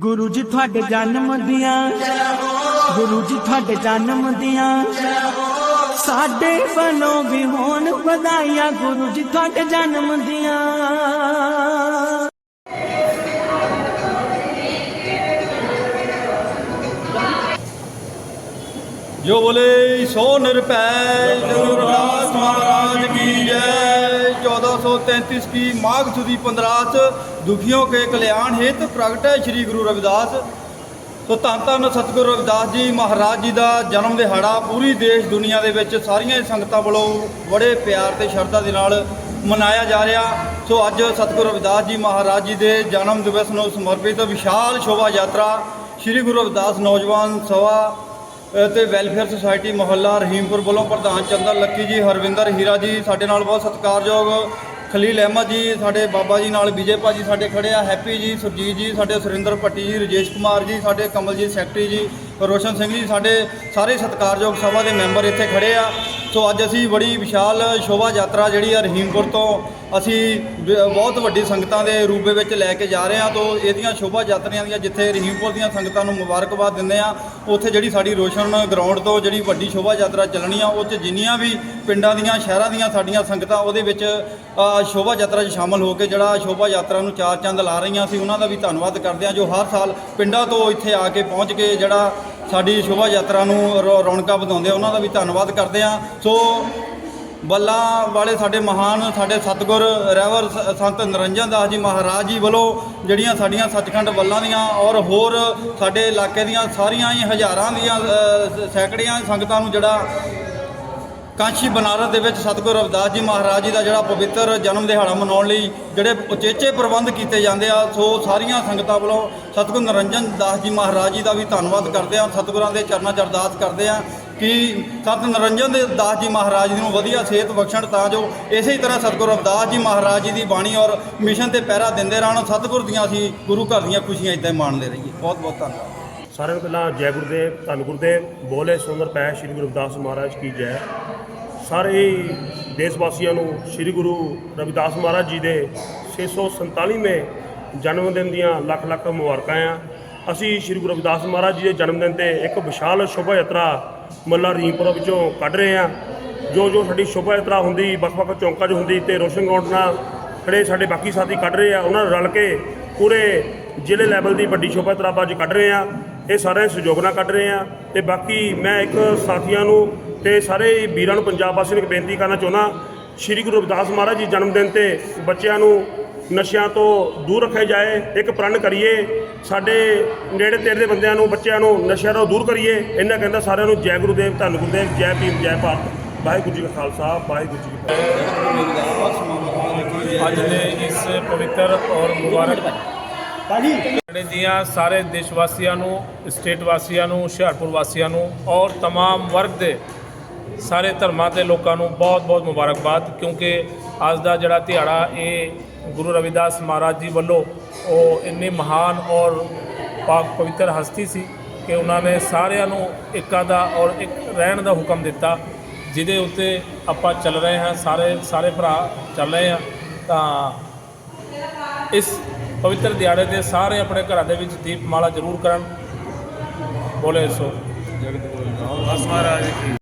ਗੁਰੂ ਜੀ ਤੁਹਾਡੇ ਜਨਮ ਦੀਆਂ। ਗੁਰੂ ਜੀ ਤੁਹਾਡੇ ਜਨਮ ਦੀਆਂ। ਸਾਡੇ ਵੱਲੋਂ ਵੀ ਹੋਣ ਵਧਾਈਆਂ ਗੁਰੂ ਜੀ ਤੁਹਾਡੇ ਜਨਮ ਦੀਆਂ। ਜੋ ਬੋਲੇ, ਸੋ ਨਿਰਭੈ ਗੁਰੂ ਰਵਿਦਾਸ ਮਹਾਰਾਜ ਕੀ ਜੈ। 1433 की माघ सुदी पंद्रास दुखियों के कल्याण हेत प्रगट है श्री गुरु रविदास ਸੋ ਧੰਨ ਧੰਨ ਸਤਿਗੁਰੂ ਰਵਿਦਾਸ ਜੀ ਮਹਾਰਾਜ ਜੀ ਦਾ ਜਨਮ ਦਿਹਾੜਾ ਪੂਰੀ ਦੇਸ਼ ਦੁਨੀਆ ਦੇ ਵਿੱਚ ਸਾਰੀਆਂ ਹੀ ਸੰਗਤਾਂ ਵੱਲੋਂ ਬੜੇ ਪਿਆਰ ਤੇ ਸ਼ਰਧਾ ਦੇ ਨਾਲ ਮਨਾਇਆ ਜਾ ਰਿਹਾ ਸੋ ਅੱਜ ਸਤਿਗੁਰੂ ਰਵਿਦਾਸ ਜੀ ਮਹਾਰਾਜ ਜੀ ਦੇ ਜਨਮ ਦਿਵਸ ਨੂੰ ਸਮਰਪਿਤ ਵਿਸ਼ਾਲ ਸ਼ੋਭਾ ਯਾਤਰਾ ਸ੍ਰੀ ਗੁਰੂ ਰਵਿਦਾਸ ਨੌਜਵਾਨ ਸਭਾ ਅ, ਤੇ ਵੈਲਫੇਅਰ ਸੁਸਾਇਟੀ ਮੁਹੱਲਾ ਰਹੀਮਪੁਰ ਵੱਲੋਂ ਪ੍ਰਧਾਨ ਚੰਦਰ ਲੱਕੀ ਜੀ, ਹਰਵਿੰਦਰ ਹੀਰਾ ਜੀ, ਸਾਡੇ ਨਾਲ ਬਹੁਤ ਸਤਿਕਾਰਯੋਗ ਖਲੀਲ ਅਹਿਮਦ ਜੀ, ਸਾਡੇ ਬਾਬਾ ਜੀ ਨਾਲ ਵਿਜੇ ਭਾਜੀ ਸਾਡੇ ਖੜੇ ਆ, ਹੈਪੀ ਜੀ, ਸੁਰਜੀਤ ਜੀ, ਸਾਡੇ ਸੁਰਿੰਦਰ ਭੱਟੀ ਜੀ, ਰਜੇਸ਼ ਕੁਮਾਰ ਜੀ, ਸਾਡੇ ਕਮਲਜੀਤ ਸੈਕਟਰੀ ਜੀ ਰੋਸ਼ਨ ਸਿੰਘ ਜੀ, ਸਾਡੇ ਸਾਰੇ ਸਤਿਕਾਰਯੋਗ ਸਭਾ ਦੇ ਮੈਂਬਰ ਇੱਥੇ ਖੜੇ ਆ। ਸੋ ਅੱਜ ਅਸੀਂ ਬੜੀ ਵਿਸ਼ਾਲ ਸ਼ੋਭਾ ਯਾਤਰਾ ਜਿਹੜੀ ਆ ਰਹੀਮਪੁਰ ਤੋਂ ਅਸੀਂ ਬਹੁਤ ਵੱਡੀ ਸੰਗਤਾਂ ਦੇ ਰੂਪ ਵਿੱਚ ਲੈ ਕੇ ਜਾ ਰਹੇ ਹਾਂ। ਤੋਂ ਇਹਦੀਆਂ ਸ਼ੋਭਾ ਯਾਤਰੀਆਂ ਦੀਆਂ ਜਿੱਥੇ ਰਹੀਮਪੁਰ ਦੀਆਂ ਸੰਗਤਾਂ ਨੂੰ ਮੁਬਾਰਕਬਾਦ ਦਿੰਦੇ ਆ ਉੱਥੇ ਜਿਹੜੀ ਸਾਡੀ ਰੋਸ਼ਨ ਗਰਾਊਂਡ ਤੋਂ ਜਿਹੜੀ ਵੱਡੀ ਸ਼ੋਭਾ ਯਾਤਰਾ ਚੱਲਣੀ ਆ ਉਹ 'ਚ ਜਿੰਨੀਆਂ ਵੀ ਪਿੰਡਾਂ ਦੀਆਂ, ਸ਼ਹਿਰਾਂ ਦੀਆਂ ਸਾਡੀਆਂ ਸੰਗਤਾਂ, ਉਹਦੇ ਵਿੱਚ ਸ਼ੋਭਾ ਯਾਤਰਾ 'ਚ ਸ਼ਾਮਲ ਹੋ ਕੇ ਜਿਹੜਾ ਸ਼ੋਭਾ ਯਾਤਰਾ ਨੂੰ ਚਾਰ ਚੰਦ ਲਾ ਰਹੀਆਂ ਸੀ, ਉਹਨਾਂ ਦਾ ਵੀ ਧੰਨਵਾਦ ਕਰਦੇ ਆ ਜੋ ਹਰ ਸਾਲ ਪਿੰਡਾਂ ਤੋਂ ਇੱਥੇ ਆ ਕੇ ਪਹੁੰਚ ਕੇ ਜਿਹੜਾ ਸਾਡੀ ਸ਼ੋਭਾ ਯਾਤਰਾ ਨੂੰ ਰੌ- ਰੌਣਕਾਂ ਵਧਾਉਂਦੇ ਆ ਉਹਨਾਂ ਦਾ ਵੀ ਧੰਨਵਾਦ ਕਰਦੇ ਆ ਸੋ ਬੱਲਾ ਵਾਲੇ ਸਾਡੇ ਮਹਾਨ ਸਾਡੇ ਸਤਿਗੁਰ ਰਹਿਵਰ ਸ- ਸੰਤ ਨਿਰੰਜਨ ਦਾਸ ਜੀ ਮਹਾਰਾਜ ਜੀ ਵੱਲੋਂ ਜਿਹੜੀਆਂ ਸਾਡੀਆਂ ਸੱਚਖੰਡ ਬੱਲਾਂ ਦੀਆਂ ਔਰ ਹੋਰ ਸਾਡੇ ਇਲਾਕੇ ਦੀਆਂ ਸਾਰੀਆਂ ਹੀ ਹਜ਼ਾਰਾਂ ਦੀਆਂ ਅ, ਸੈਂਕੜਿਆਂ ਸੰਗਤਾਂ ਨੂੰ ਜਿਹੜਾ ਕਾਂਸ਼ੀ ਬਨਾਰਸ ਦੇ ਵਿੱਚ ਸਤਿਗੁਰੂ ਰਵਿਦਾਸ ਜੀ ਮਹਾਰਾਜ ਜੀ ਦਾ ਜਿਹੜਾ ਪਵਿੱਤਰ ਜਨਮ ਦਿਹਾੜਾ ਮਨਾਉਣ ਲਈ ਜਿਹੜੇ ਉਚੇਚੇ ਪ੍ਰਬੰਧ ਕੀਤੇ ਜਾਂਦੇ ਆ, ਸੋ ਸਾਰੀਆਂ ਸੰਗਤਾਂ ਵੱਲੋਂ ਸਤਿਗੁਰੂ ਨਰਿੰਜਨ ਦਾਸ ਜੀ ਮਹਾਰਾਜ ਜੀ ਦਾ ਵੀ ਧੰਨਵਾਦ ਕਰਦੇ ਆ, ਸਤਿਗੁਰਾਂ ਦੇ ਚਰਨਾਂ 'ਚ ਅਰਦਾਸ ਕਰਦੇ ਆ ਕਿ ਸਤ ਨਰਿੰਜਨ ਦੇ ਦਾਸ ਜੀ ਮਹਾਰਾਜ ਜੀ ਨੂੰ ਵਧੀਆ ਸਿਹਤ ਬਖਸ਼ਣ ਤਾਂ ਜੋ ਇਸੇ ਤਰ੍ਹਾਂ ਸਤਿਗੁਰੂ ਰਵਿਦਾਸ ਜੀ ਮਹਾਰਾਜ ਜੀ ਦੀ ਬਾਣੀ ਔਰ ਮਿਸ਼ਨ ਤੇ ਪਹਿਰਾ ਦਿੰਦੇ ਰਹਿਣ, ਸਤਿਗੁਰ ਦੀਆਂ ਅਸੀਂ ਗੁਰੂ ਘਰ ਦੀਆਂ ਖੁਸ਼ੀਆਂ ਇਦਾਂ ਹੀ ਮਾਣਦੇ ਰਹੀਏ। ਬਹੁਤ ਬਹੁਤ ਧੰਨਵਾਦ। ਸਾਰਿਆਂ ਨੂੰ ਪਹਿਲਾਂ ਜੈ ਗੁਰਦੇਵ, ਧੰਨ ਗੁਰਦੇਵ, ਬੋਲੇ ਸੁੰਦਰ ਪੈ ਸ੍ਰੀ ਗੁਰੂ ਰਵਿਦਾਸ ਮਹਾਰਾਜ ਕੀ ਜੈ। ਸਾਰੇ ਦੇਸ਼ ਵਾਸੀਆਂ ਨੂੰ ਸ੍ਰੀ ਗੁਰੂ ਰਵਿਦਾਸ ਮਹਾਰਾਜ ਜੀ ਦੇ 647ਵੇਂ ਜਨਮ ਦਿਨ ਦੀਆਂ ਲੱਖ ਲੱਖ ਮੁਬਾਰਕਾਂ ਆ। ਅਸੀਂ ਸ੍ਰੀ ਗੁਰੂ ਰਵਿਦਾਸ ਮਹਾਰਾਜ ਜੀ ਦੇ ਜਨਮ ਦਿਨ ਤੇ ਇੱਕ ਵਿਸ਼ਾਲ ਸ਼ੋਭਾ ਯਾਤਰਾ ਮੱਲਾ ਰੀਮਪੁਰ ਵਿੱਚੋਂ ਕੱਢ ਰਹੇ ਆ। ਜੋ ਜੋ ਸਾਡੀ ਸ਼ੋਭਾ ਯਾਤਰਾ ਹੁੰਦੀ ਵੱਖ-ਵੱਖ ਚੌਂਕਾਂ 'ਚ ਹੁੰਦੀ ਤੇ ਰੋਸ਼ਨ ਗਰਾਊਂਡ ਨਾਲ ਖੜੇ ਸਾਡੇ ਬਾਕੀ ਸਾਥੀ ਕੱਢ ਰਹੇ ਆ। ਉਹਨਾਂ ਨਾਲ ਰਲ ਕੇ ਪੂਰੇ ਜ਼ਿਲ੍ਹੇ ਲੈਵਲ ਦੀ ਵੱਡੀ ਸ਼ੋਭਾ ਯਾਤਰਾ ਆਪਾਂ ਅੱਜ ਕੱਢ ਰਹੇ ਆ। ਇਹ ਸਾਰੇ ਸਹਿਯੋਗ ਨਾਲ ਕੱਢ ਰਹੇ ਆ ਤੇ ਬਾਕੀ ਮੈਂ ਇੱਕ ਸਾਥੀਆਂ ਨੂੰ ਤੇ ਸਾਰੇ ਵੀਰਾਂ ਨੂੰ ਪੰਜਾਬ ਵਾਸੀਆਂ ਨੂੰ ਇੱਕ ਬੇਨਤੀ ਕਰਨਾ ਚਾਹੁੰਦਾ ਸ਼੍ਰੀ ਗੁਰੂ ਰਵਿਦਾਸ ਮਹਾਰਾਜ ਜੀ ਜਨਮ ਦਿਨ ਤੇ ਬੱਚਿਆਂ ਨੂੰ ਨਸ਼ਿਆਂ ਤੋਂ ਦੂਰ ਰੱਖਿਆ ਜਾਏ ਇੱਕ ਪ੍ਰਣ ਕਰੀਏ ਸਾਡੇ ਨੇੜੇ ਤੇੜੇ ਦੇ ਬੰਦਿਆਂ ਨੂੰ ਬੱਚਿਆਂ ਨੂੰ ਨਸ਼ਿਆਂ ਤੋਂ ਦੂਰ ਕਰੀਏ ਇਹਨਾਂ ਕਹਿੰਦਾ ਸਾਰਿਆਂ ਨੂੰ ਜੈ ਗੁਰੂਦੇਵ ਧੰਨ ਗੁਰੂਦੇਵ ਜੈ ਭੀਮ ਜੈ ਭਾਰਤ ਵਾਹਿਗੁਰੂ ਜੀ ਕਾ ਖਾਲਸਾ ਵਾਹਿਗੁਰੂ ਜੀ ਕੀ ਫਤਿਹ ਅੱਜ ਦੇ ਇਸ ਪਵਿੱਤਰ ਔਰ ਮੁਬਾਰਕ ਦਿਹਾੜੇ ਦੀਆਂ ਸਾਰੇ ਦੇਸ਼ ਵਾਸੀਆਂ ਨੂੰ ਸਟੇਟ ਵਾਸੀਆਂ ਨੂੰ ਹੁਸ਼ਿਆਰਪੁਰ ਵਾਸੀਆਂ ਨੂੰ ਔਰ तमाम ਵਰਗ ਦੇ ਸਾਰੇ ਧਰਮਾਂ ਦੇ ਲੋਕਾਂ ਨੂੰ ਬਹੁਤ-ਬਹੁਤ ਮੁਬਾਰਕਬਾਦ, ਕਿਉਂਕਿ ਅੱਜ ਦਾ ਜਿਹੜਾ ਦਿਹਾੜਾ ਇਹ ਗੁਰੂ ਰਵਿਦਾਸ ਮਹਾਰਾਜ ਜੀ ਵੱਲੋਂ ਉਹ ਇੰਨੀ ਮਹਾਨ ਔਰ ਪਾਕ ਪਵਿੱਤਰ ਹਸਤੀ ਸੀ ਕਿ ਉਹਨਾਂ ਨੇ ਸਾਰਿਆਂ ਨੂੰ ਇੱਕਾਂ ਦਾ ਔਰ ਇੱਕ ਰਹਿਣ ਦਾ ਹੁਕਮ ਦਿੱਤਾ, ਜਿਹਦੇ ਉੱਤੇ ਆਪਾਂ ਚੱਲ ਰਹੇ ਹਾਂ, ਸਾਰੇ ਸਾਰੇ ਭਰਾ ਚੱਲ ਰਹੇ ਹਾਂ। ਤਾਂ ਇਸ ਪਵਿੱਤਰ ਦਿਹਾੜੇ 'ਤੇ ਸਾਰੇ ਆਪਣੇ ਘਰਾਂ ਦੇ ਵਿੱਚ ਦੀਪਮਾਲਾ ਜ਼ਰੂਰ ਕਰਨ। ਬੋਲੇ ਸੋ। ਜਗਤ ਗੁਰੂ ਮਹਾਰਾਜ।